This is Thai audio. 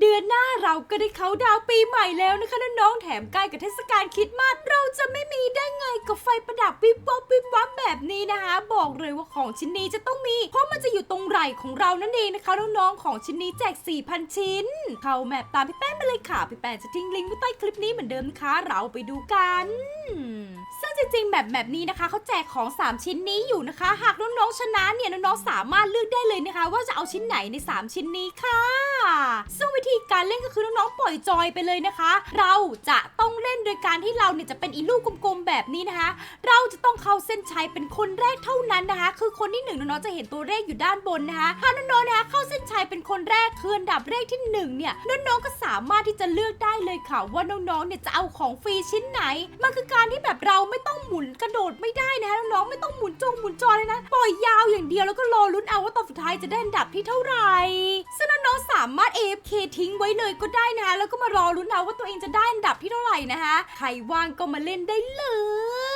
เดือนหน้าเราก็ได้เขาดาวปีใหม่แล้วนะคะน้องๆแถมใกล้กับเทศกาลคริดมาสเราจะไม่มีได้ไงกับไฟประดับวิบวับวิบวับแบบนี้นะคะ บอกเลยว่าของชิ้นนี้จะต้องมี เพราะมันจะอยู่ตรงไหล่ของเรานั่นเองนะคะน้องๆของชิ้นนี้แจก 4,000 ชิ้น เข้าแมปตามพี่แป้งไปเลยค่ะพี่แป้งจะทิ้งลิงก์ไว้ใต้คลิปนี้เหมือนเดิมนะคะเราไปดูกันซึ่งจริงๆ แบบแบบนี้นะคะเขาแจกของ 3 ชิ้นนี้อยู่นะคะ หากน้องๆชนะเนี่ยน้องๆสามารถเลือกได้เลยนะคะ ว่าจะเอาชิ้นไหนใน 3 ชิ้นนี้ค่ะ ซึ่งวิธีการเล่นก็คือน้องๆปล่อยจอยไปเลยนะคะ เราจะต้องเล่นโดยการที่เราเนี่ยจะเป็นอีลูกกลมๆแบบนี้นะคะ เราจะต้องเข้าเส้นชัยเป็นคนแรกเท่านั้นนะคะ คือคนที่หนึ่งน้องๆจะเห็นตัวเลขอยู่ด้านบนนะคะถ้าน้องๆนะคะเข้าเส้นชัยเป็นคนแรกคืออันดับเลขที่หนึ่งเนี่ยน้องๆก็สามารถที่จะเลือกได้เลยค่ะว่าน้องๆเนี่ยจะเอาของฟรีชิ้นไหนมันคือการที่แบบเราไม่ต้องหมุนกระโดดไม่ได้นะคะน้องๆไม่ต้องหมุนจงหมุนจอเลยนะปล่อยยาวอย่างเดียวแล้วก็รอลุ้นเอาว่าตอนสุดท้ายจะได้อันดับที่เท่าไหร่ามารถ AFK ทิ้งไว้เลยก็ได้นะคะแล้วก็มารอลุ้นเอาว่าตัวเองจะได้อันดับที่เท่าไหร่นะคะใครว่างก็มาเล่นได้เลย